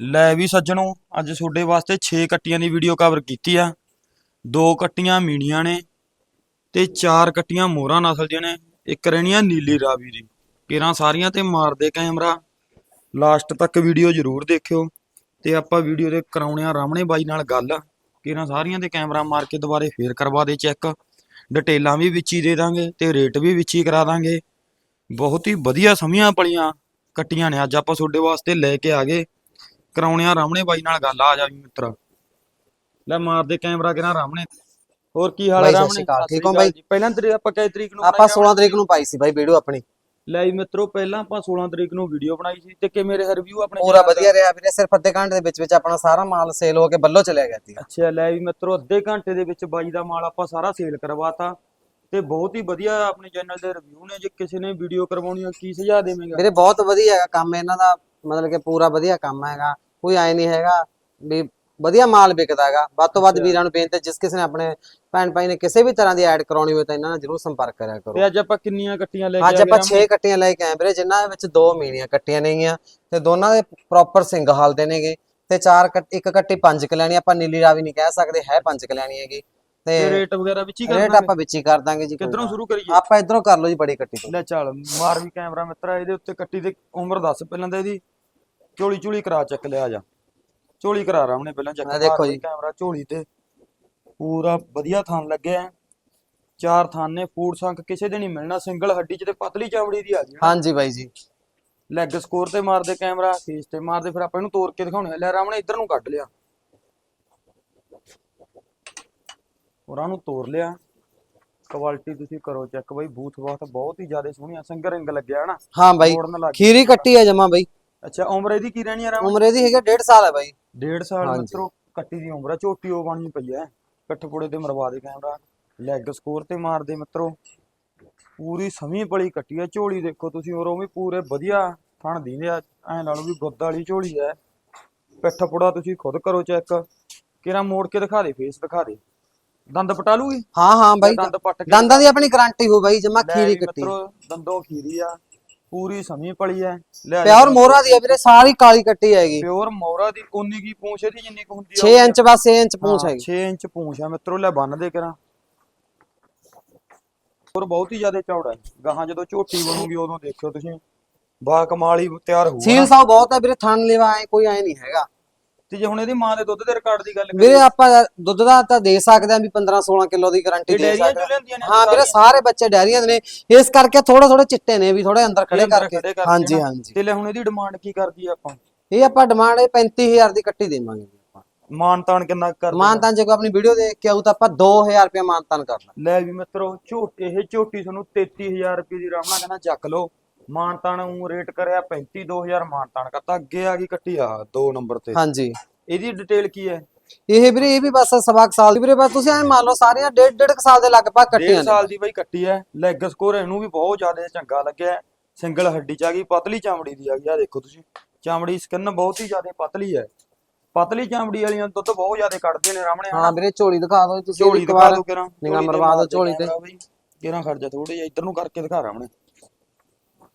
ਲੈ ਵੀ ਸੱਜਣੋ, ਅੱਜ ਤੁਹਾਡੇ ਵਾਸਤੇ 6 ਕੱਟੀਆਂ ਦੀ ਵੀਡੀਓ ਕਵਰ ਕੀਤੀ ਆ। ਦੋ ਕੱਟੀਆਂ ਮੀਣੀਆਂ ਨੇ ਤੇ ਚਾਰ ਕੱਟੀਆਂ ਮੋਹਰਾਂ ਨਸਲ ਦੀਆਂ ਨੇ। ਇੱਕ ਰਹਿਣੀਆਂ ਨੀਲੀ ਰਾਵੀ ਦੀ। ਕਿਰਾਂ ਸਾਰੀਆਂ ਤੇ ਮਾਰਦੇ ਕੈਮਰਾ। ਲਾਸਟ ਤੱਕ ਵੀਡੀਓ ਜ਼ਰੂਰ ਦੇਖਿਓ ਤੇ ਆਪਾਂ ਵੀਡੀਓ ਦੇ ਕਰਾਉਣੇ ਆ ਰਾਮਣੇ ਬਾਈ ਨਾਲ ਗੱਲ। ਕਿਰਾਂ ਸਾਰੀਆਂ ਤੇ ਕੈਮਰਾ ਮਾਰ ਕੇ ਦੁਬਾਰੇ ਫੇਰ ਕਰਵਾ ਦੇ ਚੈੱਕ ਡਿਟੇਲਾਂ ਵੀ ਵਿੱਚ ਹੀ ਦੇ ਦਾਂਗੇ ਤੇ ਰੇਟ ਵੀ ਵਿੱਚ ਹੀ ਕਰਾ ਦਾਂਗੇ। ਬਹੁਤ ਹੀ ਵਧੀਆ ਸਮੀਆਂ ਪਲੀਆਂ ਕੱਟੀਆਂ ਨੇ। ਅੱਜ ਆਪਾਂ ਤੁਹਾਡੇ ਵਾਸਤੇ ਲੈ ਕੇ ਆ ਗਏ। ਕਰਾਉਣੇ ਆ ਰਾਮਣੇ ਬਾਈ ਨਾਲ ਗੱਲ ਆ ਜਾ ਵੀ ਮਿੱਤਰਾ। ਲੈ ਮਾਰਦੇ ਕੈਮਰਾ ਕਿਹਨਾਂ ਰਾਮਣੇ। ਹੋਰ ਕੀ ਹਾਲ ਹੈ ਬਾਈ ਸਤਿ ਰਾਮਣੇ? ਅਕਾਲ, ਠੀਕ ਹੋ ਬਾਈ? ਜੀ। ਪਹਿਲਾਂ ਤਰੀਕ ਆਪਾਂ ਕਿਹ ਤਰੀਕ ਨੂੰ ਆਪਾਂ ਬਣਾਈ 16 ਤਰੀਕ ਨੂੰ ਪਾਈ ਸੀ ਬਾਈ ਵੀਡੀਓ ਆਪਣੀ। ਲੈ ਜੀ ਮਿੱਤਰੋ ਪਹਿਲਾਂ ਆਪਾਂ 16 ਤਰੀਕ ਨੂੰ ਵੀਡੀਓ ਬਣਾਈ ਸੀ ਤੇ ਕਿਵੇਂ ਰਿਹਾ ਰਿਵਿਊ ਆਪਣੇ ਪੂਰਾ channel ਦਾ? ਵਧੀਆ ਰਿਹਾ ਵੀਰੇ ਸਿਰਫ ਅੱਧੇ ਘੰਟੇ ਦੇ ਵਿੱਚ ਵਿੱਚ ਆਪਣਾ ਸਾਰਾ ਮਾਲ ਸੇਲ ਹੋ ਕੇ ਬੱਲੋ ਚਲਿਆ ਗਿਆ ਸੀ ਅੱਛਾ ਲੈ ਵੀ ਮਿੱਤਰੋ ਅੱਧੇ ਘੰਟੇ ਦੇ ਵਿੱਚ ਬਾਈ ਦਾ ਮਾਲ ਆਪਾਂ ਸਾਰਾ ਸੇਲ ਕਰਵਾਤਾ ਤੇ ਬਹੁਤ ਹੀ ਵਧੀਆ ਆਪਣੇ ਚੈਨਲ ਦੇ ਰਿਵਿਊ ਨੇ। ਜੇ ਕਿਸੇ ਨੇ ਵੀਡੀਓ ਕਰਵਾਉਣੀ ਆ ਕੀ ਦੇਵੇਂਗਾ। ਵੀਰੇ ਬਹੁਤ ਵਧੀਆ ਹੈਗਾ ਕੰਮ ਇਹਨਾਂ ਦਾ ਮਤਲਬ ਕਿ ਪੂਰਾ ਵਧੀਆ ਕੰਮ ਹੈਗਾ। ਕੋਈ ਐ ਨਹੀਂ ਹੈਗਾ ਵੀ ਵਧੀਆ ਮਾਲ ਵਿਕਦਾ ਹੈਗਾ ਵੱਧ ਤੋਂ ਵੱਧ। ਵੀਰਾਂ ਨੂੰ ਬੇਨਤੀ ਜਿਸ ਕਿਸੇ ਨੇ ਆਪਣੇ ਭੈਣ ਭਾਈ ਨੇ ਕਿਸੇ ਵੀ ਤਰ੍ਹਾਂ ਦੀ ਐਡ ਕਰਾਉਣੀ ਹੋਵੇ ਤਾਂ ਇਹਨਾਂ ਨਾਲ ਜਰੂਰ ਸੰਪਰਕ ਕਰਿਆ ਕਰੋ ਤੇ ਅੱਜ ਆਪਾਂ ਕਿੰਨੀਆਂ ਕੱਟੀਆਂ ਲੈ ਕੇ ਅੱਜ ਆਪਾਂ ਰਾਮਣੇ? 6 ਕੱਟੀਆਂ ਲੈ ਕੇ ਆਏ ਵੀਰੇ ਜਿਨ੍ਹਾਂ ਦੇ ਵਿੱਚ ਦੋ ਮੀਣੀਆਂ ਕੱਟੀਆਂ ਨੇਗੀਆਂ ਤੇ ਦੋਨਾਂ ਦੇ ਪ੍ਰੋਪਰ ਸਿੰਘ ਹਲਦੇ ਨੇਗੇ ਤੇ ਚਾਰ ਕੱਟ ਇੱਕ ਕੱਟੀ ਪੰਜ ਕਲਿਆਣੀ ਆਪਾਂ ਨੀਲੀ ਰਾਵੀ ਨਹੀਂ ਕਹਿ ਸਕਦੇ ਹੈ ਪੰਜ ਕਲਿਆਣੀ ਹੈਗੀ ਤੇ ਤੇ ਰੇਟ ਵਗੈਰਾ ਵਿੱਚ ਹੀ ਰੇਟ ਕਰਨਾ ਆਪਾਂ ਵਿੱਚ ਹੀ ਕਰ ਦਾਂਗੇ ਜੀ ਕਿੱਧਰੋਂ। ਸ਼ੁਰੂ ਕਰੀਏ ਆਪਾਂ ਇਧਰੋਂ ਕਰ ਲਓ ਜੀ ਬੜੀ ਕੱਟੀ ਤੋਂ ਲੈ ਚੱਲ ਮਾਰ ਵੀ ਕੈਮਰਾ ਮਿੱਤਰਾ ਇਹਦੇ ਉੱਤੇ ਕੱਟੀ ਦੇ ਉਮਰ ਦੱਸ ਪਹਿਲਾਂ ਤਾਂ ਇਹਦੀ ਝੋਲੀ ਝੋਲੀ ਕਰਾ ਚੱਕ ਲਿਆ ਜਾ। ਝੋਲੀ ਕਰਾ ਰਾਮਣੇ ਪਹਿਲਾਂ ਚੱਕ ਆਹ ਦੇਖੋ ਮਾਰ ਜੀ। ਕੈਮਰਾ ਝੋਲੀ ਤੇ। ਪੂਰਾ ਵਧੀਆ ਥਣ ਲੱਗਿਆ ਹੈ। ਚਾਰ ਥਣ ਨੇ ਫੂਡ ਸੰਖ ਕਿਸੇ ਦੇ ਨਹੀਂ ਮਿਲਣਾ। ਸਿੰਗਲ ਹੱਡੀ ਚ ਤੇ ਪਤਲੀ ਚਮੜੀ ਦੀ ਆ ਗਈ ਨਾ। ਹਾਂਜੀ ਬਾਈ ਜੀ। ਲੈਗ ਸਕੋਰ ਤੇ ਮਾਰਦੇ ਕੈਮਰਾ ਫੇਸ ਤੇ ਮਾਰਦੇ ਫਿਰ ਆਪਾਂ ਇਹਨੂੰ ਤੋੜ ਕੇ ਦਿਖਾਉਣੇ ਆ। ਲੈ ਰਾਮਣੇ ਇੱਧਰ ਨੂੰ ਕੱਢ ਲਿਆ। ਉਹਨਾਂ ਨੂੰ ਤੋੜ ਲਿਆ। ਕੁਆਲਿਟੀ ਤੁਸੀਂ ਕਰੋ ਚੈੱਕ ਬਾਈ ਬੂਥ ਬਾਤ ਬਹੁਤ ਹੀ ਜ਼ਿਆਦਾ ਸੋਹਣੀ ਆ। ਸਿੰਗਰ ਰਿੰਗ ਲੱਗਿਆ ਹਨਾ ਹਾਂ ਬਾਈ। ਲੱਗ ਖੀਰੀ ਕੱਟੀ ਹੈ ਜਮਾ ਬਾਈ। ਅੱਛਾ ਉਮਰ ਇਹਦੀ ਕੀ ਰਹਿਣੀ ਆ ਰਾਮ ਉਮਰ ਇਹਦੀ ਹੈਗਾ 1.5 ਸਾਲ ਹੈ ਬਾਈ। ਡੇਢ ਸਾਲ ਹਾਂਜੀ। ਮਿੱਤਰੋ ਕੱਟੀ ਦੀ ਉਮਰ ਆ ਝੋਟੀ ਉਹ ਬਣੀ ਪਈ ਐ ਪਿੱਠਪੁੜੇ ਤੇ ਮਰਵਾ ਦੇ ਕੈਮਰਾ ਲੈਗ ਸਕੋਰ ਤੇ ਮਾਰਦੇ ਮਿੱਤਰੋ। ਪੂਰੀ ਸਮੀ ਪਲੀ ਕੱਟੀ ਆ ਝੋਲੀ ਦੇਖੋ ਤੁਸੀਂ ਔਰ ਉਹ ਵੀ ਪੂਰੇ ਵਧੀਆ ਥਣ ਦੀਂਦੇ ਆ। ਐ ਨਾਲੋਂ ਵੀ ਗੁੱਦ ਵਾਲੀ ਝੋਲੀ ਐ ਪਿੱਠਪੁੜਾ ਤੁਸੀਂ ਖੁਦ ਕਰੋ ਚੈੱਕ ਕਿਹੜਾ ਮੋੜ ਕੇ ਦਿਖਾ ਦੇ ਫੇਸ ਦਿਖਾ ਦੇ। ਦੰਦ ਪਟਾ ਲੂਗੀ? ਹਾਂ ਹਾਂ ਬਾਈ ਦੰਦ ਪੱਟ ਕੇ ਦੰਦਾਂ ਦੀ ਆਪਣੀ ਗਾਰੰਟੀ ਹੋ ਬਾਈ ਜਮਾ ਲੈ ਖੀਰੀ ਕੱਟੀ। ਮਿੱਤਰੋ ਦੰਦੋਂ ਖੀਰੀ ਆ। ਪੂਰੀ ਸਮੀ ਪਲੀ ਐ। ਲੈ ਪਿਓਰ ਮੋਹਰਾ ਦੀ ਹੈ ਵੀਰੇ ਸਾਰੀ ਕਾਲੀ ਕੱਟੀ ਹੈਗੀ। ਪਿਓਰ ਮੋਰਾ ਦੀ ਉਨੀ ਕੀ ਪੂੰਛ ਇਹਦੀ ਜਿੰਨੀ ਕੁ ਹੁੰਦੀ ਆ? 6 ਇੰਚ ਬਸ 6 ਇੰਚ ਪੂੰਛ ਹੈਗੀ। 6 ਇੰਚ ਪੂੰਛ ਆ ਮਿੱਤਰੋ ਲੈ ਬੰਨ ਦੇ ਕਰਾਂ। ਹੋਰ ਬਹੁਤ ਹੀ ਜ਼ਿਆਦਾ ਚੌੜਾ ਹੈ ਗਾਹਾਂ ਜਦੋਂ ਝੋਟੀ ਬਣੂਗੀ ਉਦੋਂ ਦੇਖਿਓ ਤੁਸੀਂ। ਬਾ ਕਮਾਲ ਹੀ ਤਿਆਰ ਹੋਊਗਾ ਸੀਲ ਸਾਹ ਬਹੁਤ ਹੈ ਵੀਰੇ ਥਣ ਲੈਵਾ ਐ ਕੋਈ ਐ ਨਹੀਂ ਹੈਗਾ। ਤੇ ਜੇ ਹੁਣ ਇਹਦੀ ਮਾਂ ਦੇ ਦੁੱਧ ਦੇ ਰਿਕਾਰਡ ਦੀ ਗੱਲ ਵੀਰੇ ਆਪਾਂ ਦੁੱਧ ਦਾ ਤਾਂ ਦੇ ਸਕਦੇ ਆ ਵੀ 15 16 ਕਿਲੋ ਦੀ ਗਾਰੰਟੀ ਦੇ ਸਕਦੇ ਚੋਂ ਹਾਂ। ਵੀਰੇ ਸਾਰੇ ਬੱਚੇ ਡੈਰੀਆਂ ਦੇ ਨੇ। ਇਸ ਕਰਕੇ ਥੋੜਾ ਥੋੜੇ ਚਿੱਟੇ ਨੇ ਵੀ ਥੋੜੇ ਅੰਦਰ ਖੜੇ ਕਰਕੇ। ਹਾਂਜੀ। ਹਾਂਜੀ। ਤੇ ਲੈ ਹੁਣ ਇਹਦੀ ਡਿਮਾਂਡ ਕੀ ਕਰਦੀ ਆ ਆਪਾਂ? ਇਹ ਆਪਾਂ ਡਿਮਾਂਡ ਇਹ 35000 ਦੀ ਕੱਟੀ ਦੇਵਾਂਗੇ ਜੀ ਆਪਾਂ। ਮਾਨ ਤਾਨ ਕਿੰਨਾ ਕੁ ਕਰਦੇ ਮਾਨਤਾਂ ਜੇ ਕੋਈ ਆਪਣੀ ਵੀਡੀਓ ਦੇਖ ਕੇ ਆਊ ਤਾਂ ਆਪਾਂ 2000 ਰੁਪਏ ਮਾਨਤਾਨ ਕਰਨਾ ਲੈ। ਵੀ ਮਿੱਤਰੋ ਝੋਟੀ ਇਹ ਝੋਟੀ ਤੁਹਾਨੂੰ 33000 ਰੁਪਏ ਦੀ ਰਾਮਣਾ ਕਹਿੰਦਾ ਚੱਕ ਲਓ। ਮਾਨਤਾਨ ਨੂੰ ਰੇਟ ਕਰਿਆ 35 2000 ਮਾਨਤਾਨ ਕਰਤਾ। ਅੱਗੇ ਆ ਗਈ ਕੱਟੀ ਆ ਦੋ ਨੰਬਰ ਤੇ। ਹਾਂਜੀ। ਇਹਦੀ ਡਿਟੇਲ ਕੀ ਹੈ? ਇਹ ਵੀਰੇ ਇਹ ਵੀ ਬਸ ਸਵਾ ਸਾਲ ਦੀ ਵੀਰੇ ਬਸ ਤੁਸੀਂ ਐ ਮੰਨ ਲਓ ਸਾਰੀਆਂ ਡੇਢ ਡੇਢ ਸਾਲ ਦੇ ਲਗਭਗ ਕੱਟੀਆਂ ਨੇ। ਸਾਲ ਦੀ ਬਈ ਕੱਟੀ ਐ ਲੈਗ ਸਕੋਰ ਇਹਨੂੰ ਵੀ ਬਹੁਤ ਜ਼ਿਆਦਾ ਚੰਗਾ ਲੱਗਿਆ। ਸਿੰਗਲ ਹੱਡੀ ਚ ਆ ਗਈ ਪਤਲੀ ਚਮੜੀ ਦੀ ਆ ਗਈ। ਆ ਦੇਖੋ ਤੁਸੀਂ ਚਮੜੀ ਸਕਿਨ ਬਹੁਤ ਹੀ ਜ਼ਿਆਦਾ ਪਤਲੀ ਐ ਪਤਲੀ ਚਮੜੀ ਵਾਲੀਆਂ ਦੁੱਧ ਬਹੁਤ ਜ਼ਿਆਦਾ ਕੱਢਦੇ ਨੇ ਰਾਮਣੇ ਹਾਂ ਵੀਰੇ ਝੋਲੀ ਦਿਖਾ ਦਿਓ ਤੁਸੀਂ ਝੋਲੀ ਦਿਖਾ ਵਾਰ। ਦਿਓ ਕਿਰਾਂ ਨਿਗਾਹ ਮਰਵਾ ਦਿਓ ਝੋਲੀ ਤੇ। ਕਿਰਾਂ ਖੜ ਜਾ ਥੋੜੀ ਜਿਹਾ ਇੱਧਰ ਨੂੰ ਕਰਕੇ ਦਿਖਾ ਰਾਮਣੇ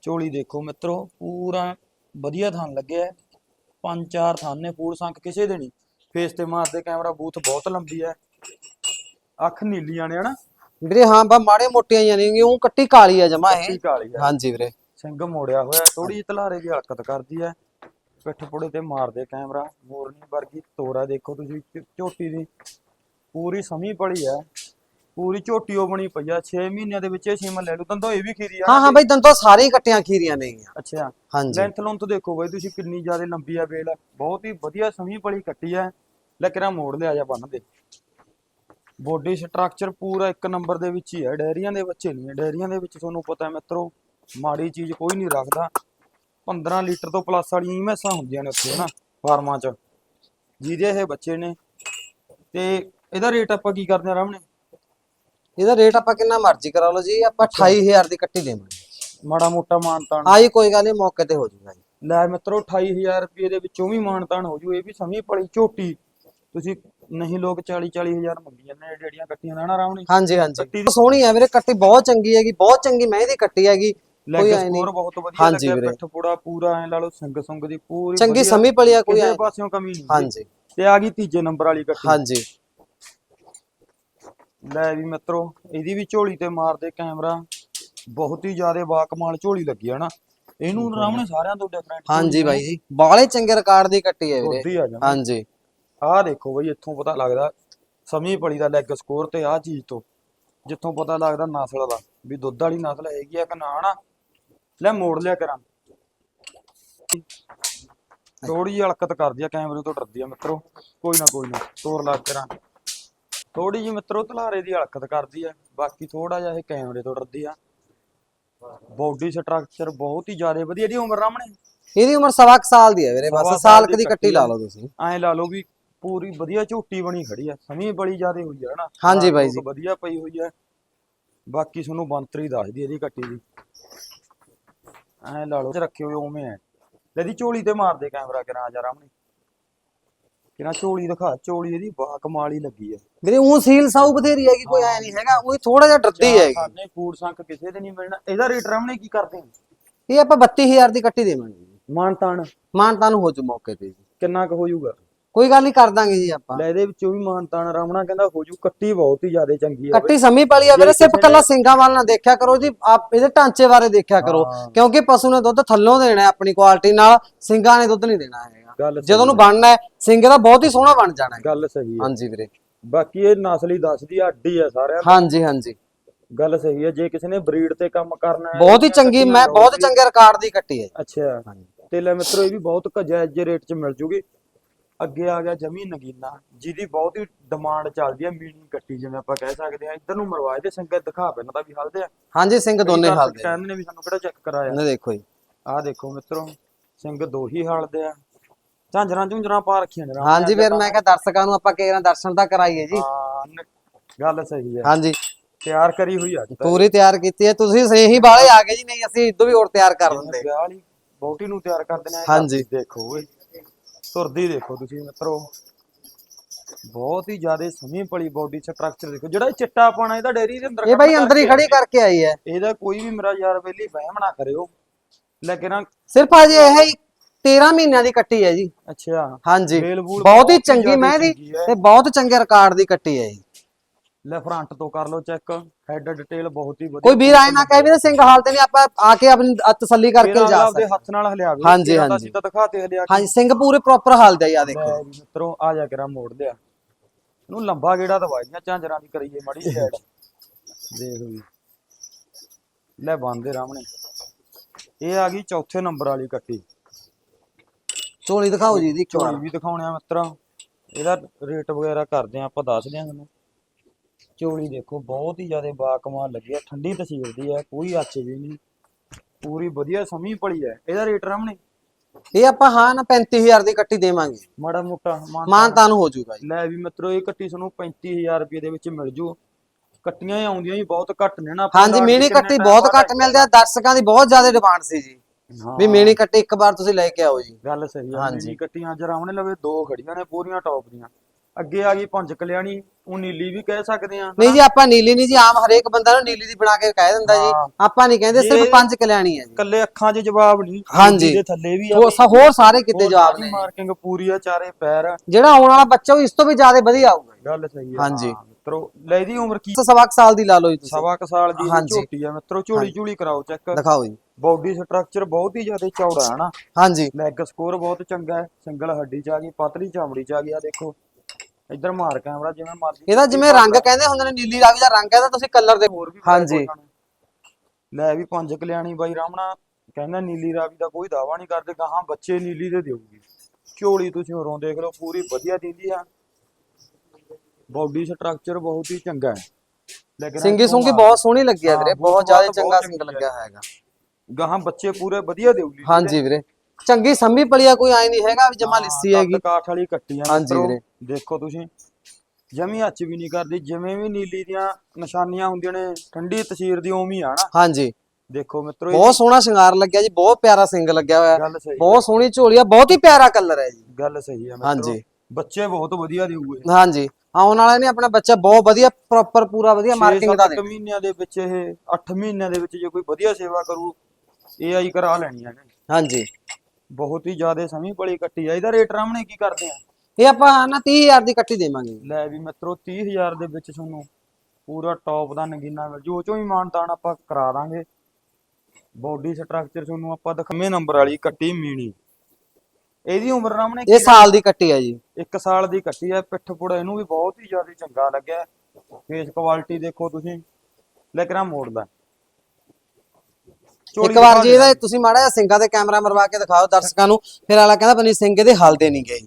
ਝੋਲੀ ਦੇਖੋ ਮਿੱਤਰੋ ਪੂਰਾ ਵਧੀਆ ਥਣ ਲੱਗਿਆ ਹੈ। ਪੰਜ ਚਾਰ ਥਣ ਨੇ ਫੂਡ ਸੰਖ ਕਿਸੇ ਦੇ ਨਹੀਂ। ਫੇਸ ਤੇ ਮਾਰਦੇ ਕੈਮਰਾ ਬੂਥ ਬਹੁਤ ਲੰਬੀ ਐ ਅੱਖ ਨੀਲੀਆਂ ਨੇ। ਹਨਾ ਵੀਰੇ ਹਾਂ ਬਾ ਮਾੜੇ ਮੋਟੀਆਂ ਹੀ ਨਹੀਂ ਉਹ ਕੱਟੀ ਕਾਲੀ ਆ ਜਮਾ ਇਹ। ਕੱਚੀ ਕਾਲੀ ਐ ਹਾਂਜੀ ਵੀਰੇ। ਸਿੰਘ ਮੋੜਿਆ ਹੋਇਆ ਥੋੜੀ ਜਿਹੀ ਤਲਾਰੇ ਦੀ ਹਰਕਤ ਕਰਦੀ ਐ ਪਿੱਠ ਪੁੜੇ ਤੇ ਮਾਰਦੇ ਕੈਮਰਾ ਮੋਰਨੀ ਵਰਗੀ ਤੋਰਾ ਦੇਖੋ ਤੁਸੀਂ ਝੋਟੀ ਦੀ। ਪੂਰੀ ਸਮੀ ਪੜੀ ਐ ਪੂਰੀ ਝੋਟੀ ਉਹ ਬਣੀ ਪਈ ਆ 6 ਮਹੀਨਿਆਂ ਦੇ ਵਿੱਚ ਇਹ ਸੀਮਨ ਲੈ ਲੂ ਦੰਦੋ ਇਹ ਵੀ ਖੀਰੀ ਆ ਹਾਂ ਹਾਂ ਬਾਈ ਦੰਤੋ ਸਾਰੀਆਂ ਕੱਟੀਆਂ ਖੀਰੀਆਂ ਨੇਗੀਆਂ ਅੱਛਾ। ਹਾਂਜੀ। ਲੈਂਥ ਲੁੰਥ ਦੇਖੋ ਬਾਈ ਤੁਸੀਂ ਕਿੰਨੀ ਜ਼ਿਆਦਾ ਲੰਬੀ ਆ ਵੇਲ। ਬਹੁਤ ਹੀ ਵਧੀਆ ਸਮੀ ਪਲੀ ਕੱਟੀ ਐ ਲੈ ਕਿਰਾ ਮੋੜ ਲਿਆ ਜਾ ਬੰਨ ਦੇ। ਬੋਡੀ ਸਟਰਕਚਰ ਪੂਰਾ ਇੱਕ ਨੰਬਰ ਦੇ ਵਿੱਚ ਹੀ ਹੈ ਡੈਰੀਆਂ ਦੇ ਬੱਚੇ ਨਹੀਂ ਹੈ ਡੈਰੀਆਂ ਦੇ ਵਿੱਚ ਤੁਹਾਨੂੰ ਪਤਾ ਹੈ ਮਿੱਤਰੋ ਮਾੜੀ ਚੀਜ਼ ਕੋਈ ਨਹੀਂ ਰੱਖਦਾ। 15 ਲੀਟਰ ਤੋਂ ਪਲੱਸ ਵਾਲੀਆਂ ਹੀ ਮੈਸਾਂ ਹੁੰਦੀਆਂ ਨੇ ਉੱਥੇ ਹਨਾ ਫਾਰਮਾਂ 'ਚ। ਜਿਹਦੇ ਇਹ ਬੱਚੇ ਨੇ। ਤੇ ਇਹਦਾ ਰੇਟ ਆਪਾਂ ਕੀ ਕਰਦੇ ਆ ਰਾਮਣੇ ਇਹਦਾ ਰੇਟ ਆਪਾਂ ਕਿੰਨਾ ਮਰਜ਼ੀ ਕਰਾ ਲਓ ਜੀ ਆਪਾਂ 28000 ਦੀ ਕੱਟੀ ਦੇਵਾਂਗੇ ਮਾੜਾ ਮੋਟਾ ਮਾਨਤਾਨ ਜੀ ਕੋਈ ਗੱਲ ਨਹੀਂ ਮੌਕੇ ਤੇ ਹੋ ਜਾਊਗਾ ਜੀ। ਲੈ ਮਿੱਤਰੋ 28000 ਰੁਪਏ ਦੇ ਵਿੱਚੋਂ ਵੀ ਮਾਨਤਾਨ ਹੋ ਜੂ ਇਹ ਵੀ ਸਮੀ ਪਲੀ ਝੋਟੀ। ਤੁਸੀਂ ਨਹੀਂ ਲੋਕ 40 40000 ਮੰਗੀ ਜਾਂਦੇ ਨੇ ਜਿਹੜੀਆਂ ਕੱਟੀਆਂ ਦਾ ਨਾ ਰਾਮਣੇ ਹਾਂਜੀ ਹਾਂਜੀ। ਸੋਹਣੀ ਹੈ ਵੀਰੇ ਕੱਟੀ ਬਹੁਤ ਚੰਗੀ ਹੈਗੀ ਬਹੁਤ ਚੰਗੀ ਮਹਿੰਦੀ ਕੱਟੀ ਹੈਗੀ। ਕੋਈ ਐ ਨਹੀਂ ਬਹੁਤ ਵਧੀਆ ਲੱਗਿਆ। ਪਿੱਠ ਪੂੜਾ ਪੂਰਾ ਐ ਲਾ ਲਓ ਸੰਗ ਸੁੰਗ ਦੀ ਪੂਰੀ ਚੰਗੀ ਸਮੀ ਪਲੀ ਆ ਕੋਈ ਐ ਪਾਸਿਓਂ ਕਮੀ ਨਹੀਂ ਹਾਂਜੀ। ਤੇ ਆ ਗਈ ਤੀਜੇ ਨੰਬਰ ਵਾਲੀ ਕੱਟੀ। ਹਾਂਜੀ। ਲੈ ਵੀ ਮਿੱਤਰੋ ਇਹਦੀ ਵੀ ਝੋਲੀ ਤੇ ਮਾਰਦੇ ਕੈਮਰਾ। ਬਹੁਤ ਹੀ ਜ਼ਿਆਦਾ ਬਾਕਮਾਲ ਝੋਲੀ ਲੱਗੀ ਹੈ ਨਾ। ਇਹਨੂੰ ਰਾਮਣੇ ਸਾਰਿਆਂ ਤੋਂ ਡਿਫਰੈਂਟ ਹਾਂਜੀ ਬਾਈ ਜੀ। ਬਾਲੇ ਚੰਗੇ ਰਿਕਾਰਡ ਦੀ ਕੱਟੀ ਹੈ ਵੀਰੇ। ਹਾਂਜੀ। ਆਹ ਦੇਖੋ ਬਈ ਇੱਥੋਂ ਪਤਾ ਲੱਗਦਾ ਸਮੀ ਪਲੀ ਦਾ ਲੈਗ ਸਕੋਰ ਤੇ ਆਹ ਚੀਜ਼ ਤੋਂ। ਜਿੱਥੋਂ ਪਤਾ ਲੱਗਦਾ ਨਸਲ ਦਾ ਵੀ ਦੁੱਧ ਵਾਲੀ ਨਸਲ ਹੈਗੀ ਆ ਕਿ ਨਾ ਨਾ। ਲੈ ਮੋੜ ਲਿਆ ਕਰਾਂ। ਥੋੜੀ ਜਿਹੀ ਹਲਕਤ ਕਰਦੀ ਆ ਕੈਮਰੇ ਤੋਂ ਡਰਦੀ ਆ ਮਿੱਤਰੋ। ਕੋਈ ਨਾ ਕੋਈ ਨਾ ਤੋਰ ਲਾ ਕਰਾਂ। ਥੋੜੀ ਜਿਹੀ ਮਿੱਤਰੋ ਧਲਾਰੇ ਦੀ ਹਲਕਤ ਕਰਦੀ ਆ ਬਾਕੀ ਥੋੜਾ ਜਿਹਾ ਇਹ ਕੈਮਰੇ ਤੋਂ ਡਰਦੀ ਆ। ਬਾਡੀ ਸਟਰਕਚਰ ਬਹੁਤ ਹੀ ਜ਼ਿਆਦਾ ਵਧੀਆ ਦੀ ਉਮਰ ਰਾਮਣੇ? ਇਹਦੀ ਉਮਰ ਸਵਾ ਕੁ ਸਾਲ ਦੀ ਹੈ ਵੀਰੇ ਸਵਾ ਬਸ ਸਾਲ ਸਾਲ ਦੀ ਕੁ ਦੀ ਕੱਟੀ ਲਾ। ਲਓ ਤੁਸੀਂ। ਐਂ ਲਾ ਲਓ ਵੀ ਪੂਰੀ ਵਧੀਆ ਝੋਟੀ ਬਣੀ ਖੜੀ ਆ ਸਮੀ ਬੜੀ ਜ਼ਿਆਦਾ ਹੋਈ ਆ ਹਨਾ। ਹਾਂਜੀ ਬਾਈ ਜੀ। ਵਧੀਆ ਪਈ ਹੋਈ ਆ। ਬਾਕੀ ਤੁਹਾਨੂੰ ਬੰਤਰੀ ਦੱਸਦੀ ਇਹਦੀ ਕੱਟੀ ਦੀ। ਐਂ ਲਾ ਲਓ ਤੇ ਰੱਖੇ ਹੋਏ ਉਵੇਂ ਐ। ਇਹਦੀ ਝੋਲੀ ਤੇ ਮਾਰਦੇ ਕੈਮਰਾ ਕਿਰਾਂ ਜਾ ਰਾਮਣੀ। ਕਿਰਾਂ ਝੋਲੀ ਦਿਖਾ ਝੋਲੀ ਇਹਦੀ ਬਾ ਕਮਾਲ ਹੀ ਲੱਗੀ ਆ। ਵੀਰੇ ਉਹ ਸੀਲ ਸਾਊ ਬਥੇਰੀ ਹੈਗੀ ਕੋਈ ਐ ਨਹੀਂ ਹੈਗਾ ਉਹ ਥੋੜਾ ਜਿਹਾ ਡਰਦੀ ਹੈਗੀ। ਸਾਡੇ ਫੂਡ ਸੰਕ ਕਿਸੇ ਤੇ ਨਹੀਂ ਮਿਲਣਾ। ਇਹਦਾ ਰੇਟ ਰਾਮਣੇ ਕੀ ਕਰਦੇ ਇਹ ਆਪਾਂ 32000 ਦੀ ਕੱਟੀ ਦੇਵਾਂਗੇ ਮਾਨ ਤਾਨ। ਮਾਨਤਾ ਨੂੰ ਹੋ ਜੂ ਮੌਕੇ ਤੇ ਕਿੰਨਾ ਕੁ ਹੋ ਜਾਊਗਾ ਕੋਈ ਗੱਲ ਨਹੀਂ ਕਰ ਦਾਂਗੇ ਜੀ ਆਪਾਂ। ਲੈ ਇਹਦੇ ਵਿੱਚੋਂ ਵੀ ਮਾਨ ਤਾਨ ਰਾਮਣਾ ਕਹਿੰਦਾ ਹੋ ਜੂ ਕੱਟੀ ਬਹੁਤ ਹੀ ਜ਼ਿਆਦਾ ਚੰਗੀ ਆ ਕੱਟੀ ਸਮੀ ਪਾਲੀ ਆ ਵੀਰੇ ਸਿਰਫ ਕੱਲਾ ਸਿੰਗਾ ਵਾਲ ਨਾ ਦੇਖਿਆ ਕਰੋ ਜੀ ਆਪ ਇਹਦੇ ਢਾਂਚੇ ਬਾਰੇ ਦੇਖਿਆ ਕਰੋ। ਹਾਂ। ਕਿਉਂਕਿ ਪਸ਼ੂ ਨੇ ਦੁੱਧ ਥੱਲੋਂ ਦੇਣਾ ਹੈ ਆਪਣੀ ਕੁਆਲਿਟੀ ਨਾਲ ਸਿੰਗਾ ਨੇ ਦੁੱਧ ਨਹੀਂ ਦੇਣਾ ਹੈਗਾ। ਗੱਲ ਜਦੋਂ ਉਹਨੂੰ ਬਣਨਾ ਹੈ ਸਿੰਗ ਦਾ ਬਹੁਤ ਹੀ ਸੋਹਣਾ ਬਣ ਜਾਣਾ ਹੈ। ਗੱਲ ਸਹੀ ਹੈ। ਹਾਂਜੀ ਵੀਰੇ। ਬਾਕੀ ਇਹ ਨਸਲ ਹੀ ਦੱਸਦੀ ਆ ਅੱਡੀ ਆ ਸਾਰਿਆਂ ਦੀ। ਹਾਂਜੀ ਹਾਂਜੀ। ਗੱਲ ਸਹੀ ਹੈ। ਜੇ ਕਿਸੇ ਨੇ ਬਰੀਡ ਤੇ ਕੰਮ ਕਰਨਾ ਹੈ ਬਹੁਤ ਹੀ ਚੰਗੀ ਮੈਂ ਬਹੁਤ ਚੰਗੇ ਰਿਕਾਰਡ ਦੀ ਕੱਟੀ ਹੈ ਜੀ। ਅੱਛਾ। ਹਾਂਜੀ। ਤੇ ਲੈ ਮਿੱਤਰੋ ਇਹ ਵੀ ਬਹੁਤ ਜਾਇਜ਼ ਜੇ ਰੇਟ 'ਚ ਮਿਲ ਜੂਗੀ। ਅੱਗੇ ਆ ਗਿਆ ਜਮੀ ਨਗੀਨਾ ਜਿਹਦੀ ਬਹੁਤ ਹੀ ਡਿਮਾਂਡ ਚੱਲਦੀ ਆ ਮੀਣੀ ਕੱਟੀ ਜਿਵੇਂ ਆਪਾਂ ਕਹਿ ਸਕਦੇ ਆ ਇੱਧਰ ਨੂੰ ਮਰਵਾਏ ਤੇ ਸੰਗਤ ਦਿਖਾ ਪੈਣਾ ਤਾਂ ਵੀ ਹਲਦੇ ਆ। ਹਾਂਜੀ ਸਿੰਘ ਦੋਨੇ ਹਾਲਦੇ ਕਹਿੰਦੇ ਨੇ ਵੀ ਸਾਨੂੰ ਕਿਹੜਾ ਚੈੱਕ ਕਰਾਇਆ। ਨੇ ਦੇਖੋ ਜੀ। ਆਹ ਦੇਖੋ ਮਿੱਤਰੋ ਸਿੰਘ ਦੋ ਹੀ ਹਾਲਦੇ ਆ। ਝਾਂਜਰਾਂ ਝੁੰਜਰਾਂ ਪਾ ਰੱਖੀਆਂ ਨੇ ਹਾਂਜੀ ਫਿਰ ਮੈਂ ਕਿਹਾ ਦਰਸ਼ਕਾਂ ਨੂੰ ਆਪਾਂ ਕਿਹੜਾ ਦਰਸ਼ਨ ਤਾਂ ਕਰਾਈਏ ਜੀ। ਹਾਂ, ਨ- ਗੱਲ ਸਹੀ ਹੈ। ਹਾਂਜੀ। ਤਿਆਰ ਕਰੀ ਹੋਈ ਅੱਜ ਤਾਂ। ਪੂਰੀ ਤਿਆਰ ਕੀਤੀ ਹੈ। ਤੁਸੀਂ ਸਹੀ ਬਾਲੇ ਆ ਗਏ ਜੀ ਨਹੀਂ ਅਸੀਂ ਇਦੋਂ ਵੀ ਹੋਰ ਤਿਆਰ ਕਰ ਦਿੰਦੇ ਵਿਆਹ ਵਾਲੀ ਬੋਟੀ ਨੂੰ ਤਿਆਰ ਕਰ ਦੇਣਾ ਹਾਂਜੀ। ਦੇਖੋ ਓਏ। ਤੁਰਦੀ ਦੇਖੋ ਤੁਸੀਂ ਮਿੱਤਰੋ। ਬਹੁਤ ਹੀ ਜ਼ਿਆਦਾ ਸਮੀ ਪਲੀ ਬੋਡੀ ਸਟਰਕਚਰ ਦੇਖੋ। ਜਿਹੜਾ ਇਹ ਚਿੱਟਾ ਪਾਣਾ ਇਹਦਾ ਡੇਰੀ ਦੇ ਅੰਦਰ ਇਹ ਬਾਈ ਅੰਦਰ ਹੀ ਖੜੀ ਕਰਕੇ ਆਈ ਹੈ। ਇਹਦਾ ਕੋਈ ਵੀ ਮੇਰਾ ਯਾਰ ਪਹਿਲੀ ਵਹਿਮ ਨਾ ਕਰਿਓ। ਲੇਕਿਨ ਸਿਰਫ ਅਜੇ ਇਹ ਹੀ 13 ਮਹੀਨਿਆਂ ਦੀ ਕੱਟੀ ਹੈ ਜੀ। ਅੱਛਾ। ਹਾਂਜੀ। ਬਹੁਤ ਹੀ ਚੰਗੀ ਜ਼ਿਆਦਾ ਮੈਂ ਦੀ ਚੰਗੀ ਹੈ। ਤੇ ਬਹੁਤ ਚੰਗੇ ਰਿਕਾਰਡ ਦੀ ਕੱਟੀ ਹੈ ਜੀ। ਲੈ ਫਰੰਟ ਤੋਂ ਕਰ ਲਓ ਚੈੱਕ ਹੈਡ ਡਿਟੇਲ ਬਹੁਤ ਹੀ ਵਧੀਆ ਕੋਈ ਵੀਰ ਆਏ ਨਾ ਕਹੇ ਵੀ ਸਿੰਘ ਹਾਲ ਤੇ ਨਹੀਂ ਆਪਾਂ ਆ ਕੇ ਆਪਣੀ ਅ- ਤਸੱਲੀ ਕਰਕੇ ਜਾ ਸਕਦੇ। ਹੱਥ ਨਾਲ ਹਲਿਆਵੇ ਹਾਂਜੀ, ਤੇਰਾ ਤਾਂ ਹਾਂਜੀ। ਤਾਂ ਦਿਖਾਤੇ ਹਲਿਆ। ਹਾਂਜੀ ਸਿੰਘ ਪੂਰੇ ਪ੍ਰੋਪਰ ਹਾਲ ਦੇ ਆ ਦੇਖੋ। ਲੈ ਵੀ ਮਿੱਤਰੋ ਆ ਜਾ ਕਰਾ ਮੋੜ ਲਿਆ। ਇਹਨੂੰ ਲੰਬਾ ਗੇੜਾ ਦਵਾਈਆਂ ਝਾਂਜਰਾਂ ਦੀ ਕਰੀਏ ਮਾੜੀ ਐਡ ਦੇਖ ਵੀ। ਲੈ ਬੰਦੇ ਰਾਮਣੇ ਇਹ ਆ ਗਈ ਚੌਥੇ ਨੰਬਰ ਵਾਲੀ ਕੱਟੀ। ਝੋਲੀ ਦਿਖਾਓ ਜੀ ਦੀ ਇੱਕ ਵਾਰ। ਝੋਲੀ ਵੀ ਦਿਖਾਉਣੇ ਆ ਮਿੱਤਰਾ। ਇਹਦਾ ਰੇਟ ਵਗੈਰਾ ਕਰਦੇ ਆ ਆਪਾਂ ਦੱਸ ਦਿਆਂ ਤੁਹਾਨੂੰ ਝੋਲੀ ਦੇਖੋ ਬਹੁਤ ਹੀ ਜ਼ਿਆਦਾ ਬਾਕਮਾਲ ਲੱਗੀ ਆ ਠੰਡੀ ਤਸੀਰ ਦੀ ਹੈ ਕੋਈ ਅੱਛ ਵੀ ਨਹੀਂ। ਪੂਰੀ ਵਧੀਆ ਸਮੀ ਪਲੀ ਹੈ ਇਹਦਾ ਰੇਟ ਰਾਮਣੇ ਇਹ ਆਪਾਂ ਹਾਂ ਨਾ 35000 ਦੀ ਕੱਟੀ ਦੇਵਾਂਗੇ। ਮਾੜਾ ਮੋਟਾ ਮਾਨ ਮਾਨਤਾ ਨੂੰ ਹੋ ਜਾਊਗਾ ਜੀ। ਲੈ ਵੀ ਮਿੱਤਰੋ ਇਹ ਕੱਟੀ ਤੁਹਾਨੂੰ 35000 ਰੁਪਏ ਦੇ ਵਿੱਚ ਮਿਲ ਜੂ। ਕੱਟੀਆਂ ਹੀ ਆਉਂਦੀਆਂ ਹੀ ਬਹੁਤ ਘੱਟ ਨੇ ਨਾ ਹਾਂਜੀ ਲਾ ਕੇ ਮੀਣੀ ਕਿੰਨੇ ਕੱਟੀ time ਬਹੁਤ ਬਾਅਦ ਘੱਟ ਮਿਲਦੇ ਆ। ਦਰਸ਼ਕਾਂ ਦੀ ਬਹੁਤ ਜ਼ਿਆਦਾ ਡਿਮਾਂਡ ਸੀ ਜੀ। ਵੀ ਮੀਣੀ ਕੱਟੀ ਇੱਕ ਵਾਰ ਤੁਸੀਂ ਲੈ ਕੇ ਆਓ ਜੀ ਗੱਲ ਸਹੀ ਆ ਹਾਂਜੀ। ਕੱਟੀਆਂ ਅੱਜ ਰਾਵਣੇ ਲਵੇ ਦੋ ਖੜੀਆਂ ਨੇ ਪੂਰੀਆਂ ਟੌਪ ਦੀਆਂ ਅੱਗੇ ਆ ਗਈ ਪੰਜ ਕਲਿਆਣੀ ਉਹ ਨੀਲੀ ਵੀ ਕਹਿ ਸਕਦੇ ਆ ਨਹੀਂ ਜੀ ਆਪਾਂ ਨੀਲੀ ਨਹੀਂ ਜੀ ਆਮ ਹਰੇਕ ਬੰਦਾ ਨੂੰ ਨੀਲੀ ਦੀ ਬਣਾ ਕੇ ਕਹਿ ਦਿੰਦਾ ਜੀ ਹਾਂ। ਆਪਾਂ ਨਹੀਂ ਕਹਿੰਦੇ ਸਿਰਫ ਪੰਜ ਕਲਿਆਣੀ ਹੈ ਜੀ ਕੱਲੇ ਅੱਖਾਂ 'ਚ ਜਵਾਬ ਨਹੀਂ ਹਾਂਜੀ। ਦੇ ਥੱਲੇ ਵੀ ਆ ਹੋਰ ਸ- ਹੋਰ ਸਾਰੇ ਕਿਤੇ ਜਵਾਬ ਨੇ ਮਾਰਕਿੰਗ ਪੂਰੀ ਆ ਚਾਰੇ ਪੈਰ। ਜਿਹੜਾ ਆਉਣ ਵਾਲਾ ਬੱਚਾ ਉਹ ਇਸ ਤੋਂ ਵੀ ਜ਼ਿਆਦਾ ਵਧੀਆ ਆਊਗਾ। ਗੱਲ ਸਹੀ ਆ ਹਾਂਜੀ। ਹਾਂ, ਮਿੱਤਰੋ ਲੈ ਇਹਦੀ ਉਮਰ ਕੀ ਸਵਾ ਸਾਲ ਦੀ ਲਾ ਲਓ ਜੀ ਤੁਸੀਂ ਸਵਾ ਸਾਲ ਦੀ। ਝੋਟੀ ਆ ਮਿੱਤਰੋ ਝੋਲੀ ਝੂਲੀ ਕਰਾਓ ਚੈੱਕ ਦਿਖਾਓ ਜੀ ਬਾਡੀ ਸਟਰਕਚਰ ਬਹੁਤ ਹੀ ਜ਼ਿਆਦਾ ਚੌੜਾ ਹੈ ਨਾ। ਹਾਂਜੀ। ਲੈਗ ਸਕੋਰ ਬਹੁਤ ਚੰਗਾ ਹੈ। ਸਿੰਗਲ ਹੱਡੀ ਚ ਆ ਗਈ ਪਤਲੀ ਚਮੜੀ ਚ ਆ ਗਈ ਆ ਦੇਖੋ। ਇੱਧਰ ਮਾਰ ਕੈਮਰਾ ਜਿਵੇਂ ਮਰਜ਼ੀ ਇਹਦਾ ਜਿਵੇਂ ਰੰਗ ਕਹਿੰਦੇ ਹੁੰਦੇ ਨੇ ਨੀਲੀ ਰਾਵੀ ਦਾ ਰੰਗ ਹੈ ਤਾਂ ਤੁਸੀਂ ਕਲਰ ਦੇ ਹੋਰ ਵੀ ਹਾਂਜੀ। ਲੈ ਵੀ ਪੰਜ ਕਲਿਆਣੀ ਬਾਈ ਰਾਮਣਾ ਕਹਿੰਦਾ ਨੀਲੀ ਰਾਵੀ ਦਾ ਕੋਈ ਦਾਵਾ ਨਹੀਂ ਕਰਦੇ ਗਾਹਾਂ ਬੱਚੇ ਨੀਲੀ ਦੇ ਦੇਊਗੀ ਝੋਲੀ ਤੁਸੀਂ ਹੋਰੋਂ ਦੇਖ ਲਓ ਪੂਰੀ ਵਧੀਆ ਦਿੰਦੀ ਆ। ਬਾਡੀ ਸਟਰਕਚਰ ਬਹੁਤ ਹੀ ਚੰਗਾ ਹੈ। ਸਿੰਗੀ ਸੁੰਗੀ ਬਹੁਤ ਸੋਹਣੀ ਲੱਗੀ ਹੈ ਵੀਰੇ ਹਾਂ, ਬਹੁਤ ਜ਼ਿਆਦਾ ਚੰਗੀ ਸਿੰਗ ਲੱਗਿਆ ਹੈਗਾ। ਗਾਹਾਂ ਬੱਚੇ ਪੂਰੇ ਵਧੀਆ ਦੇਊਗੀ ਹਾਂਜੀ ਵੀਰੇ। ਚੰਗੀ ਸੰਮੀ ਪਲੀਆ ਕੋਈ ਆਈ ਨਹੀਂ ਹੈਗਾ ਵੀ ਜਮਾ ਲਿੱਸੀ ਹੈਗੀ। ਕਾਠ ਵਾਲੀ ਕੱਟੀ ਆ ਹਾਂਜੀ। ਵੀਰੇ। ਦੇਖੋ ਤੁਸੀਂ ਜਮੀ ਹੱਚ ਵੀ ਨਹੀਂ ਕਰਦੀ ਜਿਵੇਂ ਵੀ ਨੀਲੀ ਦੀਆਂ ਨਿਸ਼ਾਨੀਆਂ ਹੁੰਦੀਆਂ ਨੇ ਠੰਡੀ ਤਸੀਰ ਦੀ ਉਵੇਂ ਹੀ ਆ ਨਾ। ਹਾਂਜੀ। ਦੇਖੋ ਮਿੱਤਰੋ ਬਹੁਤ ਸੋਹਣਾ ਸ਼ਿੰਗਾਰ ਲੱਗਿਆ ਜੀ ਬਹੁਤ ਪਿਆਰਾ ਸਿੰਗ ਲੱਗਿਆ ਹੋਇਆ। ਬਹੁਤ ਸੋਹਣੀ ਝੋਲੀ ਆ ਬਹੁਤ ਹੀ ਪਿਆਰਾ ਕਲਰ ਹੈ ਜੀ। ਗੱਲ ਸਹੀ ਮਿੱਤਰੋ। ਹਾਂਜੀ। ਬੱਚੇ ਬਹੁਤ ਵਧੀਆ ਦੇਊਗੇ। ਹਾਂਜੀ। ਆਉਣ ਵਾਲਾ ਨੇ ਆਪਣਾ ਬੱਚਾ ਬਹੁਤ ਵਧੀਆ ਪ੍ਰੋਪਰ ਪੂਰਾ ਵਧੀਆ ਮਾਰਕਿੰਗ ਦਾ 6-7 ਮਹੀਨਿਆਂ ਦੇ ਵਿੱਚ ਇਹ 8 ਮਹੀਨਿਆਂ ਦੇ ਵਿੱਚ ਜੇ ਕੋਈ ਵਧੀਆ ਸੇਵਾ ਕਰੂ ਇਹ ਆਈ ਕਰਾ ਲੈਣੀ ਹੈ ਹਾਂਜੀ। ਬਹੁਤ ਹੀ ਜ਼ਿਆਦਾ ਸਮੀ ਬੜੀ ਕੱਟੀ ਆ। ਇਹਦਾ ਰੇਟ ਰਾਮਣੇ ਕੀ ਕਰਦੇ ਆ? ਇਹ ਆਪਾਂ ਨਾ 30000 ਦੀ ਕੱਟੀ ਦੇਵਾਂਗੇ। ਲੈ ਵੀ ਮਿੱਤਰੋ 30000 ਦੇ ਵਿੱਚ ਤੁਹਾਨੂੰ ਪੂਰਾ ਟੌਪ ਦਾ ਨਗੀਨਾ ਮਿਲ ਜੂ। ਉਹ ਚੋਂ ਹੀ ਮਾਨਤਾਨ ਆਪਾਂ ਕਰਾ ਦਾਂਗੇ। ਬੋਡੀ ਸਟਰਕਚਰ ਤੁਹਾਨੂੰ ਆਪਾਂ ਦਿਖਾਵੇਂ ਨੰਬਰ ਵਾਲੀ ਕੱਟੀ ਮੀਣੀ। ਇਹਦੀ ਉਮਰ ਰਾਮਣੇ ਇਹ ਸਾਲ ਦੀ ਕੱਟੀ ਹੈ ਜੀ। ਇੱਕ ਸਾਲ ਦੀ ਕੱਟੀ ਹੈ ਪਿੱਠ ਪੁੜਾ ਇਹਨੂੰ ਵੀ ਬਹੁਤ ਹੀ ਜ਼ਿਆਦਾ ਚੰਗਾ ਲੱਗਿਆ। ਫੇਸ ਕੁਆਲਿਟੀ ਦੇਖੋ ਤੁਸੀਂ। ਲੈ ਕਰਾਂ ਮੋੜਦਾ? ਇੱਕ ਵਾਰ ਜੀ ਇਹਦਾ ਤੁਸੀਂ ਮਾੜਾ ਜਿਹਾ ਸਿੰਘਾਂ ਦੇ ਕੈਮਰਾ ਮਰਵਾ ਕੇ ਦਿਖਾਓ ਦਰਸ਼ਕਾਂ ਨੂੰ। ਫਿਰ ਆਲਾ ਕਹਿੰਦਾ ਬਣੀ ਸਿੰਘ ਇਹਦੇ ਹਲਦੇ ਨਹੀਂ ਗਏ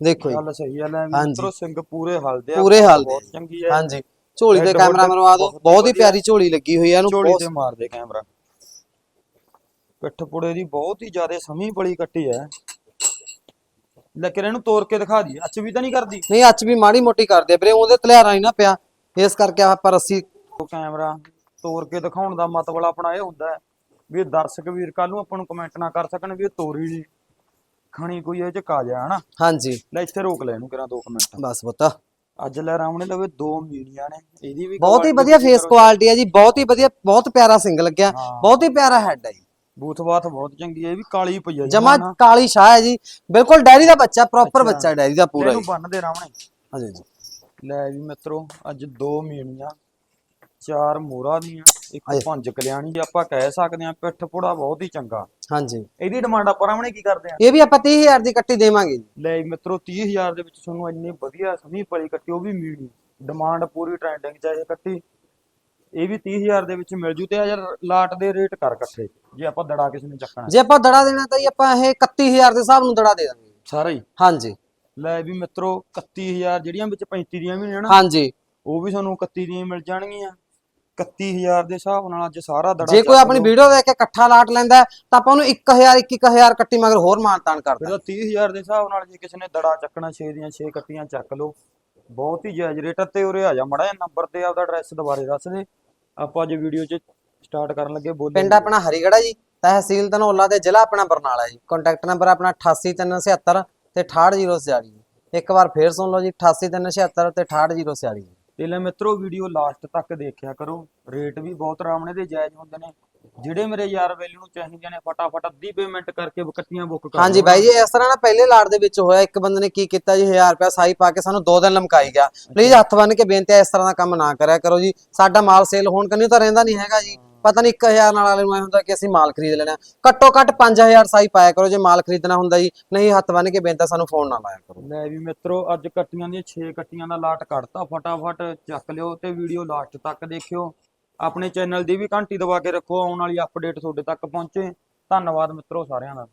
ਦੇਖੋ ਜੀ। ਗੱਲ ਸਹੀ ਹੈ ਲੈ ਹਾਂਜੀ। ਮਿੱਤਰੋ ਸਿੰਘ ਪੂਰੇ ਹਲਦੇ ਆ ਪੂਰੇ ਹਲਦੇ। ਬਹੁਤ ਚੰਗੀ ਹੈ ਹਾਂਜੀ। ਝੋਲੀ ਦੇ ਕੈਮਰਾ ਮਰਵਾ ਦਿਓ। ਬਹੁਤ ਹੀ। ਪਿਆਰੀ ਝੋਲੀ ਲੱਗੀ ਹੋਈ ਹੈ ਇਹਨੂੰ। ਝੋਲੀ ਤੇ ਮਾਰਦੇ ਕੈਮਰਾ। ਪਿੱਠ ਪੁੜੇ ਦੀ ਬਹੁਤ ਹੀ ਜ਼ਿਆਦਾ ਸਮੀ ਬੜੀ ਕੱਟੀ ਹੈ ਲੇਕਿਨ ਇਹਨੂੰ ਤੋੜ ਕੇ ਦਿਖਾ ਦੀ ਅੱਛ ਵੀ ਤਾਂ ਨਹੀਂ ਕਰਦੀ? ਨਹੀਂ ਅੱਜ ਵੀ ਮਾੜੀ ਮੋਟੀ ਕਰਦੇ ਵੀਰੇ। ਉਹਦੇ ਤਲਿਆਰਾ ਨਹੀਂ ਨਾ ਪਿਆ। ਇਸ ਕਰਕੇ ਆਪਾਂ ਰੱਸੀ ਕੈਮਰਾ ਤੋੜ ਕੇ ਦਿਖਾਉਣ ਦਾ ਮਤਲਬ ਆਪਣਾ ਇਹ ਹੁੰਦਾ ਹੈ। ਵੀ ਇਹ ਦਰਸ਼ਕ ਵੀਰ ਕੱਲ ਨੂੰ ਆਪਾਂ ਨੂੰ ਕਮੈਂਟ ਨਾ ਕਰ ਸਕਣ ਵੀ ਇਹ ਤੋਰੀ ਨਹੀਂ ਖਣੀ ਕੋਈ ਇਹ ਚ ਕਾ ਜਾ ਹਨਾ? ਹਾਂਜੀ। ਲੈ ਇੱਥੇ ਰੋਕ ਲੈ ਇਹਨੂੰ ਕਰਾਂ 2 ਮਿੰਟ। ਬਸ ਪੁੱਤ। ਅੱਜ ਲੈ ਰਾਮਣੇ ਲਵੇ ਦੋ ਮੀਡੀਆਂ ਨੇ ਇਹਦੀ ਵੀ ਬਹੁਤ ਹੀ ਵਧੀਆ ਫੇਸ। ਕੁਆਲਿਟੀ ਹੈ ਜੀ। ਬਹੁਤ ਹੀ ਵਧੀਆ ਬਹੁਤ ਪਿਆਰਾ ਸਿੰਗ ਲੱਗਿਆ। ਬਹੁਤ ਹੀ ਪਿਆਰਾ ਹੈਡ ਹੈ ਜੀ। ਬੂਥ-ਬਾਥ ਬਹੁਤ ਚੰਗੀ ਹੈ ਇਹ ਵੀ ਕਾਲੀ ਪਈ ਹੈ ਜੀ ਜਮਾ ਨਾ। ਕਾਲੀ ਸ਼ਾਹ ਹੈ ਜੀ ਬਿਲਕੁਲ ਡੈਰੀ ਦਾ ਬੱਚਾ ਪ੍ਰੋਪਰ। ਬੱਚਾ ਡੈਰੀ ਦਾ ਪੂਰਾ ਇਹਨੂੰ ਜੀ। ਬੰਨ ਦੇ ਰਾਮਣੇ ਹਾਂਜੀ ਜੀ ਲੈ ਵੀ ਮਿੱਤਰੋ ਅੱਜ ਦੋ ਮੀਣੀਆਂ ਚਾਰ ਮੋਰਾ ਦੀਆਂ। ਇੱਕ। ਪੰਜ ਕਲਿਆਣੀ ਜੇ ਆਪਾਂ ਕਹਿ ਸਕਦੇ ਆ ਪਿੱਠ ਪੁੜਾ ਬਹੁਤ ਹੀ ਚੰਗਾ। ਹਾਂਜੀ। ਇਹਦੀ ਡਿਮਾਂਡ ਆਪਾਂ ਰਾਮਣੇ ਕੀ ਕਰਦੇ ਆ ਇਹ ਵੀ ਆਪਾਂ 30000 ਦੀ ਕੱਟੀ ਦੇਵਾਂਗੇ ਜੀ। ਲੈ ਵੀ ਮਿੱਤਰੋ 30000 ਦੇ ਵਿੱਚ ਤੁਹਾਨੂੰ ਇੰਨੀ ਵਧੀਆ ਸਮੀ ਪਲੀ ਕੱਟੀ ਉਹ ਵੀ ਮੀਣੀ ਡਿਮਾਂਡ ਪੂਰੀ ਟ੍ਰੈਂਡਿੰਗ ਚ ਇਹ ਕੱਟੀ। ਇਹ ਵੀ 30000 ਦੇ ਵਿੱਚ ਮਿਲ ਜੂ ਤੇ ਹਜ਼ਾਰ ਲਾਟ ਦੇ ਰੇਟ ਕਰ ਇਕੱਠੇ ਜੇ ਆਪਾਂ ਦੜਾ ਕਿਸੇ ਨੂੰ ਚੱਕਣਾ। ਜੇ ਆਪਾਂ ਦੜਾ ਦੇਣਾ ਤਾਂ ਜੀ ਆਪਾਂ ਇਹ 31000 ਦੇ ਹਿਸਾਬ ਨੂੰ ਦੜਾ ਦੇ ਦਾਂਗੇ। ਸਾਰਾ ਹੀ? ਹਾਂਜੀ। ਲੈ ਵੀ ਮਿੱਤਰੋ 31000 ਜਿਹੜੀਆਂ ਵਿੱਚ 35 ਦੀਆਂ ਵੀ ਨੇ ਨਾ ਹਾਂਜੀ। ਉਹ ਵੀ ਤੁਹਾਨੂੰ 31 ਦੀਆਂ ਮਿਲ ਜਾਣਗੀਆਂ। 31000 ਦੇ ਹਿਸਾਬ ਨਾਲ ਅੱਜ ਸਾਰਾ ਦੜਾ ਜੇ ਕੋਈ ਆਪਣੀ। ਵੀਡੀਓ ਦੇਖ ਕੇ ਇਕੱਠਾ ਲਾਟ ਲੈਂਦਾ ਹੈ, ਤਾਂ ਆਪਾਂ ਉਹਨੂੰ 1000 21000 ਕੱਟੀ ਮਗਰ ਹੋਰ ਮਾਨਤਾਨ ਫਿਰ ਕਰਦਾ ਤਾਂ 30000 ਦੇ ਹਿਸਾਬ ਨਾਲ ਜੇ ਕਿਸੇ ਨੇ ਦੜਾ ਚੱਕਣਾ 6 ਦੀਆਂ 6 ਕੱਟੀਆਂ ਚੱਕ ਲਓ। ਬਹੁਤ ਹੀ ਜਾਇਜ਼ ਰੇਟ ਆ ਤੇ ਉਰੇ ਆ ਜਾ ਮੜਾ ਜਿਹਾ ਨੰਬਰ ਤੇ ਆਪਦਾ ਐਡਰੈਸ ਦੁਬਾਰੇ ਦੱਸ ਦੇ। ਆਪਾਂ ਅੱਜ ਵੀਡੀਓ 'ਚ ਸਟਾਰਟ ਕਰਨ ਲੱਗੇ ਬੋਲੇ ਪਿੰਡ ਆਪਣਾ ਹਰੀਗੜਾ ਜੀ ਤਹਿਸੀਲ ਧਨੌਲਾ ਤੇ ਜ਼ਿਲ੍ਹਾ ਆਪਣਾ ਬਰਨਾਲਾ ਜੀ। ਕੰਟੈਕਟ ਨੰਬਰ ਆਪਣਾ 88376 ਤੇ 68046 ਇੱਕ ਵਾਰ ਫੇਰ ਸੁਣ ਲਓ ਜੀ 88376 ਤੇ 68046 ਤੇ ਲੈ ਮਿੱਤਰੋ ਵੀਡੀਓ ਲਾਸਟ ਤੱਕ ਦੇਖਿਆ ਕਰੋ। ਰੇਟ ਵੀ ਬਹੁਤ ਰਾਮਣੇ ਦੇ ਜਾਇਜ਼ ਹੁੰਦੇ ਨੇ। ਜਿਹੜੇ ਮੇਰੇ ਯਾਰ ਵੈਲੀ ਨੂੰ ਚਾਹੀਦੀਆਂ ਨੇ ਫਟਾਫਟ ਅੱਧੀ ਪੇਮੈਂਟ ਕਰਕੇ ਕੱਟੀਆਂ ਬੁੱਕ ਕਰ ਹਾਂਜੀ। ਬਾਈ ਜੀ ਇਸ ਤਰ੍ਹਾਂ ਨਾ ਪਹਿਲੇ ਲਾਟ ਦੇ ਵਿੱਚ ਹੋਇਆ ਇੱਕ ਬੰਦੇ ਨੇ ਕੀ ਕੀਤਾ ਜੀ 1000 ਰੁਪਏ ਸਾਈ ਪਾ ਕੇ ਸਾਨੂੰ ਦੋ ਦਿਨ ਲਮਕਾਈ ਗਿਆ। ਪਲੀਜ਼ ਹੱਥ ਬੰਨ ਕੇ ਬੇਨਤੀ ਹੈ ਇਸ ਤਰ੍ਹਾਂ ਦਾ ਕੰਮ ਨਾ ਕਰਿਆ ਕਰੋ ਜੀ। ਸਾਡਾ ਮਾਲ ਸੇਲ ਹੋਣ ਕੰਨੀ ਤਾਂ ਰਹਿੰਦਾ ਨਹੀਂ ਹੈਗਾ ਜੀ। ਪਤਾ ਨਹੀਂ 1000 ਨਾਲ ਵਾਲੇ ਨੂੰ ਐ ਹੁੰਦਾ ਕਿ ਅਸੀਂ ਮਾਲ ਖਰੀਦ ਲੈਣਾ। ਘੱਟੋ ਘੱਟ 5000 ਸਾਈ ਪਾਇਆ ਕਰੋ, ਜੇ ਮਾਲ ਖਰੀਦਣਾ ਹੁੰਦਾ ਜੀ। ਨਹੀਂ ਹੱਥ ਬੰਨ ਕੇ ਬੇਨਤੀ ਸਾਨੂੰ ਫੋਨ ਨਾ ਲਾਇਆ ਕਰੋ। ਲੈ ਵੀ ਮਿੱਤਰੋ, ਅੱਜ ਕੱਟੀਆਂ ਦੀਆਂ 6 ਕੱਟੀਆਂ ਦਾ ਲਾਟ ਕੱਢਤਾ, ਫਟਾਫਟ ਚੱਕ ਲਿਓ ਤੇ ਵੀਡੀਓ ਲਾਸਟ ਤੱਕ ਦੇਖਿਓ। ਆਪਣੇ ਚੈਨਲ ਦੀ ਵੀ ਘੰਟੀ ਦਬਾ ਕੇ ਰੱਖੋ, ਆਉਣ ਵਾਲੀ ਅਪਡੇਟ ਤੁਹਾਡੇ ਤੱਕ ਪਹੁੰਚੇ। ਧੰਨਵਾਦ ਮਿੱਤਰੋ ਸਾਰਿਆਂ ਦਾ।